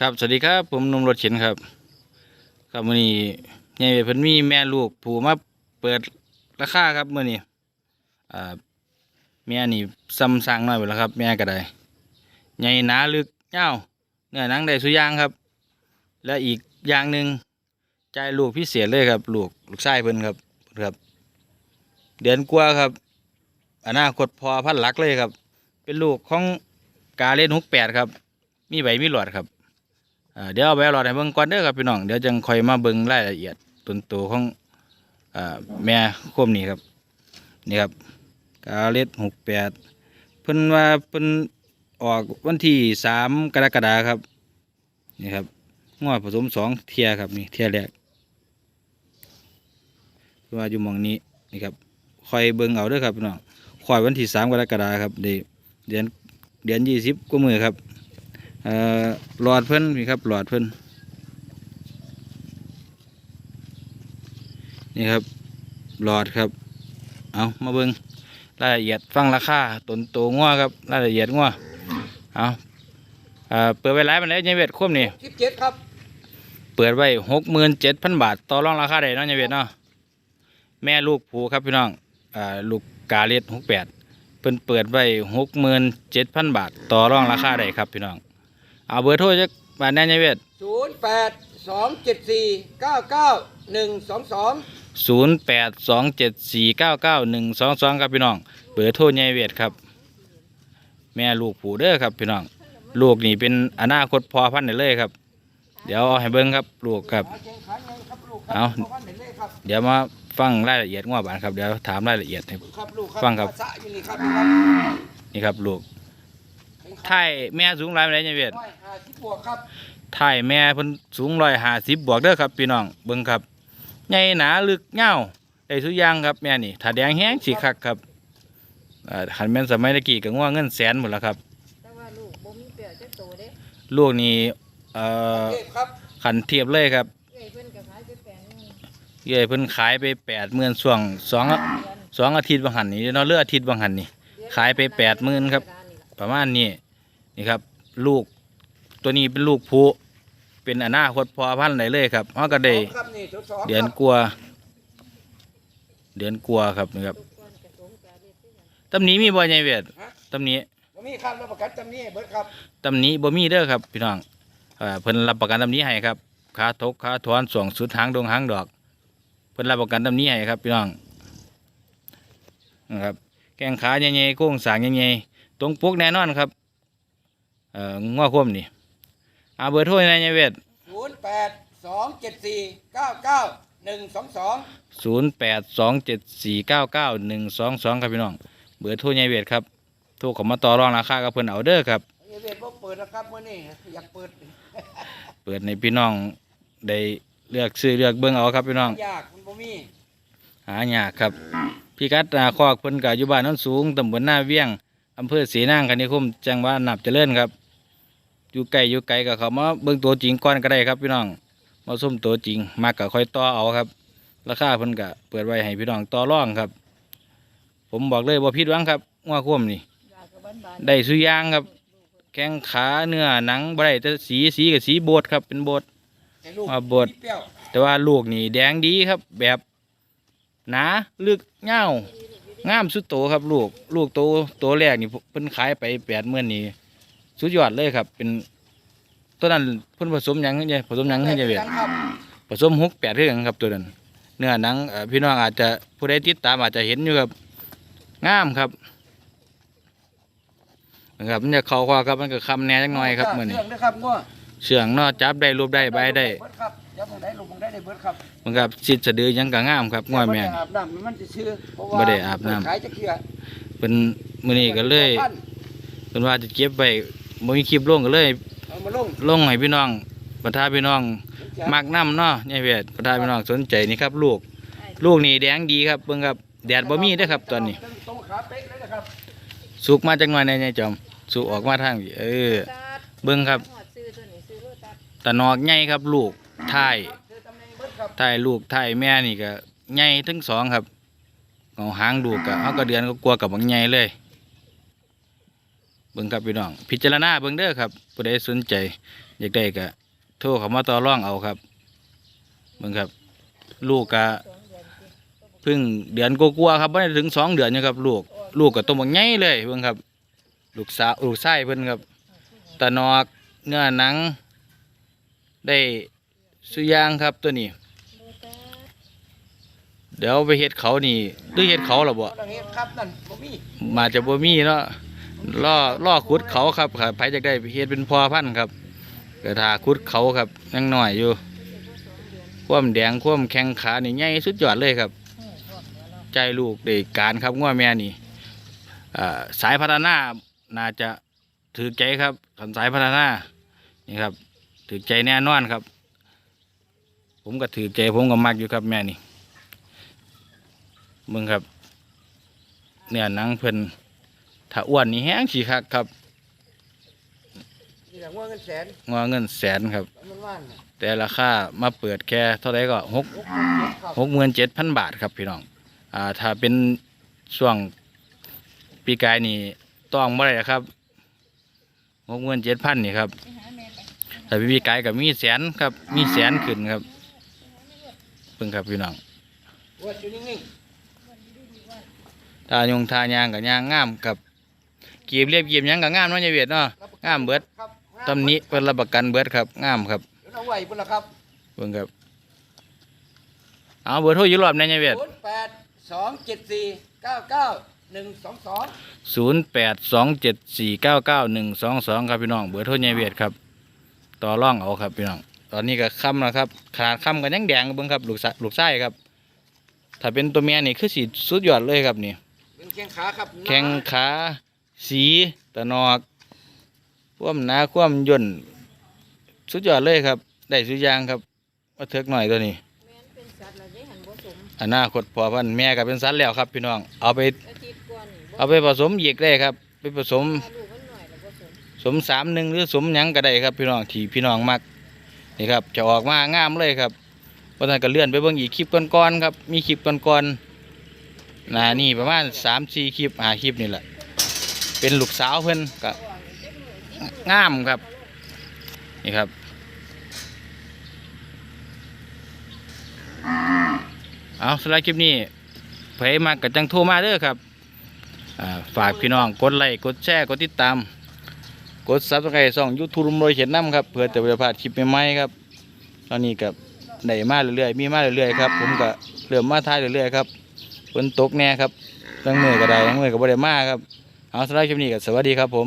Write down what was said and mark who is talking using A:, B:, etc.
A: ครับ สวัสดีครับ ผมนุ่มรถเข็นครับ ครับมื้อนี้ยายเวทเพิ่นมีแม่ลูกผูมาเปิดราคาครับมื้อนี้อ่าแม่นี่ซ้ำสร้างน้อยไปแล้วครับ แม่ก็ได้ใหญ่หนาลึกยาเนื้อหนังได้สุยางครับ และอีกอย่างหนึ่งใจลูกพิเศษเลยครับ ลูกลูกชายเพิ่นครับครับ เดือนกว่าครับอนาคตพอพันหลักเลยครับ เป็นลูกของกาเล่นหกแปดครับ มีใบมีหลอดครับ เดี๋ยวเอาใบหลอดให้เบิ่งก่อนเด้อครับพี่น้องเดี๋ยวจังค่อยมาเบิ่งรายละเอียดต้นโตของแม่โคมนี่ครับนี่ครับกาเล็ดหกแปดเพิ่นว่าเพิ่นออกวันที่สามกรกฎาครับนี่ครับงอผสมสองเทียครับนี่เทียแรกเพิ่นว่าอยู่มองนี้นี่ครับคอยเบิ่งเอาเด้อครับพี่น้องคอยวันที่สามกรกฎาครับเดือนเดือนยี่สิบกว่ามือครับ หลอดเพิ่นนี่ครับหลอดเพิ่นนี่ครับหลอดครับ เอามาเบิ่งรายละเอียดฟังราคาต้นโตงัวครับรายละเอียดงัวเอาเอ่อเปิดไว้หลายมันแล้วยังเวทคุ้มนี่
B: สิบเจ็ดครับ
A: เปิดไว้หกหมื่นเจ็ดพันบาท ต่อรองราคาได้เนาะยังเวทเนาะแม่ลูกผูครับพี่น้องอ่าลูกกาเลียดหกแปดเพิ่นเปิดไว้หกหมื่นเจ็ดพันบาท ต่อรองราคาได้ครับพี่น้อง เอาเบอร์โทรจักบาทแน่ยังเวท
B: ศูนย์แปดสองเจ็ดสี่เก้าเก้าหนึ่งสองสอง
A: ศูนย์แปดสองเจ็ดสี่เก้าเก้าหนึ่งสองสองครับพี่น้อง เบอร์โทรยายเวทครับ แม่ลูกผูเด้อครับพี่น้อง ลูกนี่เป็นอนาคตพอพันธุ์ได้เลยครับ เดี๋ยวเอาให้เบิ้งครับลูกครับ
B: ขาแข็งขาใหญ่ครับลูกครั
A: เอา
B: พระวันเห็นเลยครับ
A: เดี๋ยวมาฟังรายละเอียดงวบานครับเดี๋ยวถามรายละเอียดให้
B: ครับลูกครับ
A: ฟังครับ
B: สะอยู่นี่ครับครับ
A: นี่ครับลูก ไทยแม่สูงหลายปานใดยายเวท
B: ร้อยห้าสิบบวกครับ
A: ไทยแม่เพิ่นสูงร้อยห้าสิบบวกเด้อครับพี่น้องเบิ้งครับใหญ่หนาลึกเงาวได้ทุกอย่างครับแม่นี่ถ้าแดงแห้งสีคักครับอ่าขันแม่นสมัยตะกี้ก็ง่วงเงินแสนหมดแล้วครับ
C: แต่ว่าลูกบ่มีเปลือกจักโตเด้
A: ลูกนี่เอ่อ
B: เทพครับ
A: ขันเทียบเลยครับ
C: เอ้ยเพิ่นก็ขายไปแปลงหนึง
A: เย้ยเพิ่นขายไปแปดหมื่นช่วงสองสองอาทิตย์บางหันนี่เนาะเลืออาทิตย์บางหันนี่ ขายไป80,000ครับ ประมาณนี้ นี่ครับ ลูกตัวนี้เป็นลูกผู้เป็นอนาคตพอพันธุ์ได้เลยครับเขาก็ได้
B: ครับนี่ทดสอบ
A: เดือน
B: ครับ
A: กลัวาเดือนกลัวาครับนี่ครับ
C: ลูกก้อนกระสงกระเด็ดคือกัน
A: ตำหนี้มีบ่ใหญ่เวทตำหนี้
B: บ่มีครับรับประกันจำนี้เบิดครับ
A: ตำหนี้บ่มีเด้อครับพี่น้องเอ่อเพิ่นรับประกันตำหนี้ให้ครับขาทกขาทอนส่วงสุดหางดงหางดอก เพิ่นรับประกันตำหนี้ให้ครับพี่น้องนะครับแข้งขาใหญ่ๆโค้งสร้างใหญ่ๆตรงปกแน่นอนครับ เอ่อง้อคมนี่เอาเบอร์โทรในายเวท
B: ศูนย์แปดสองเจ็ดสี่เก้าเก้าหนึ่งสองสอง
A: ศูนย์แปดสองเจ็ดสี่เก้าเก้าหนึ่งสองสองครับพี่น้อง เบอร์โทรในายเวทครับโทรเข้ามาต่อรองราคากับเพิ่นเอาเด้อครับ
B: เอเวทบ่เปิดนะครับมื่อนี้อยากเปิด
A: เปิดในพี่น้องได้เลือกซื้อเลือกเบิ่งเอาครับพี่น้อง
B: ยากมันบ่มี
A: หายากครับพี่กัดนาคอกเพิ่นกอยู่บ้านโน้นสูงตำบลหน้าเวียงอำเภอศรีนางคณิคมจังหวัดนับเจริญครับ อยู่ไกลอยู่ไกลก็เขามาเบิ่งตัวจริงก่อนก็ได้ครับพี่น้องมาส้มตัวจริงมากก็ค่อยต่อเอาครับ ราคาเพิ่นก็เปิดไว้ให้พี่น้องต่อรองครับ ผมบอกเลยว่าผิดหวังครับงัวควมนี่
C: ยาก็บ้านๆ
A: ได้สุอยางครับ แข้งขาเนื้อหนังบ่ได้แต่สีสีกับสีโบดครับเป็นโบด
B: ให้ลูก
A: อ่าบด
B: มีเปรี้ยว
A: แต่ว่าลูกนี่แดงดีครับ แบบหนาลึกเง่าวงามสุดโตครับลูก ลูกโตโตแรกนี่เพิ่นขายไปแปดเมื่อนี่ สุดยอดเลยครับ เป็นตัวนั้นเพิ่นผสมหยังให้ใหญ่ผสมหยังให้ใหญ่เวท
B: กันครับ
A: ผสมหกแปดเรื่องครับตัวนั้น เนื้อหนังเอ่อพี่น้องอาจจะผู้ใดติดตามอาจจะเห็นอยู่ครับงามครับนะครับมันจะเข้าคอครับมันก็คำแหน่จักหน่อยครับมื่อนี้
B: เชื่องนะครับง้อ
A: เชื่องเนอจับได้รูปได้ใบได้
B: เบิดครับจับมองได้ลูกมองได้ได้เบิดครับ
A: มันกับสิสะดือหยังก็งามครับง่อยแม่น
B: บ่ได้อาบน้ำมันจะชื่อเพราะว่า
A: บ่ได้อาบน้ำ
B: ขายจะเกลือ
A: เป็นมื้อนี้ก็เลย
B: พัน
A: เป็นว่าจะเก็บไว้ บ่มีคลิปลงก็เลย
B: เอามาลง
A: ลงให้พี่น้องประทาพี่น้องมักน้ำเนาะยายเวทประทาพี่น้องสนใจนี่ครับ ลูก ลูกนี่แดงดีครับเบิ่งครับแดดบ่มีเด้อครับ ตอนนี้
B: ตรงขาเป๊ะเลยนะครับ
A: สุกมาจักหน่อยในยายจอมสุกออกมาทางนี้เออ
C: ตัด
A: เบิ่งครับ
C: หอดซื้อตัวนี้ซื้อโลตัด
A: ตะนอกใหญ่ครับ ลูกท้าย
B: คือตำแหน่งเบิดครับ
A: ท้ายลูกท้ายแม่นี่ก็ใหญ่ทั้งสองครับเอาหางลูกก็เฮาก็เดือนก็กลัวกับบักใหญ่เลย เบิ่งครับพี่น้อง พิจารณาเบิ่งเด้อครับผู้ใดสนใจ อยากได้ก็โทรเข้ามาต่อรองเอาครับเบิ่งครับ ลูกก็
C: สองเดือนสิ
A: เพิ่งเดือนกลัวาๆครับไม่ได้ถึงสองเดือนนะครับ ลูก ลูกก็ตัวบักใหญ่เลยเบิ่งครับ ลูกสาวลูกชายเพิ่นครับตะนอกเนื้อหนัง ได้สุอยางครับตัวนี้
C: ลูกตัด
A: เดี๋ยวไปเฮ็ดเขานี่หรือเฮ็ดเขาหรอบ่
B: บ่ต้องเฮ็ดครับนั่นบ่มี
A: มาจะบ่มีเนาะ ล่อล่อขุดเขาครับครับใครจะได้เฮ็ดเป็นพอพันธุ์ครับก็ถ้าขุดเขาครับยังหน้อยอยู่ความแดงความแข็งขานี่ใหญ่สุดยอดเลยครับ ใจลูกได้การครับง้อแม่นี่สายพัฒนาน่าจะถือใจครับขันสายพัฒนานี่ครับถือใจแน่นอนครับ ผมก็ถือใจผมก็มักอยู่ครับแม่นี่มึงครับ เนี่ยนังเพิ่น ถ้าอ้วนนี่แห้งสีคักครับ
B: นี่แหละว่าเงินแสน
A: งอเงินแสนครับ
B: มันว่านน่ะ
A: แต่ราคามาเปิดแค่เท่าไหรก็หก
B: หกหมื่นเจ็ดครับ
A: หกหมื่นเจ็ดพันบาทครับพี่น้อง อ่า ถ้าเป็นช่วงปีกายนี่ต้องบ่ได้ครับหกหมื่นเจ็ดพันนี่ครับ
C: ไปหาแม่ไป
A: แต่ปีกายกับมีแสนครับ มีแสนขึ้นครับเพิ่งครับพี่น้อง
B: ว่าอยู่นิ่ง
A: ถ้ายงทายางกับยางงามครับ กีบเรียบกีบหยังกับงามเน้อยเวียดเนาะ
B: ๆ
A: งามเบิด
B: ครับ
A: ตำหนี้เป็นรับประกันเบิดครับงามครับ
B: เดี๋ยวเราไหวพุ่นละครับ
A: เพิ่งครับเอาเบอร์โทรอยู่รอบในยเวียด
B: ศูนย์แปดสองเจ็ดสี่เก้าเก้าหนึ่งสองสอง
A: ศูนย์แปดสองเจ็ดสี่เก้าเก้าหนึ่งสองสองครับพี่น้องเบอร์โทรยายเวียดครับต่อร่องเอาครับพี่น้องตอนนี้ก็ค่ำแล้วครับขนาดค่ำกันยังแดงเบิ้งครับลูกสะลูกไส้ครับ ถ้าเป็นตัวเมียนี่คือสีสุดยอดเลยครับนี่
B: เป็นแข้งขาครับ
A: แข้งขา สีตะนอกความหนาความย่นสุดยอดเลยครับ ได้สุดอยางครับว่าเถิกหน่อยตัวนี้
C: แม่นเป็นสัตว์ละเด้หันบ่สม
A: อนาคตพอพันธุ์แม่ก็เป็นสัตว์แล้วครับพี่น้อง เอาไป
C: อาทิตย์ก่อนนี่บ่
A: เอาไปผสมอีกได้ครับ ไปผสม
C: ถ้าลูกมันหน่อยแล้วบ่สม
A: สมสามหนึ่งหรือสมหยังก็ได้ครับพี่น้องที่พี่น้องมักนี่ครับจะออกมางามเลยครับเพราะฉะนั้นก็เลื่อนไปเบิ่งอีกคลิปก่อนๆครับ มีคลิปก่อนๆหนานี่ประมาณสามสี่คลิปหาคลิปนี่แหละ เป็นลูกสาวเพิ่นก็งามครับ นี่ครับเอาสำหรับคลิปนี้เผยมากกับจังโทรมาเด้อครับฝากพี่น้องกดไลค์กดแชร์กดติดตาม กดซับสไครต์ช่องยูทูบรวยเขียนน้ำครับเพื่อจะไม่ได้พลาดคลิปใหม่ๆครับ ตอนนี้กับได้มาเรื่อยๆมีมาเรื่อยๆครับผมก็เริ่มมาท้ายเรื่อยๆครับฝนตกแน่ครับตั้งเมื่อก็ได้ตั้งเมื่อก็บ่ได้มาครับ เอาสำหรับคลิปนี้ก็สวัสดีครับผม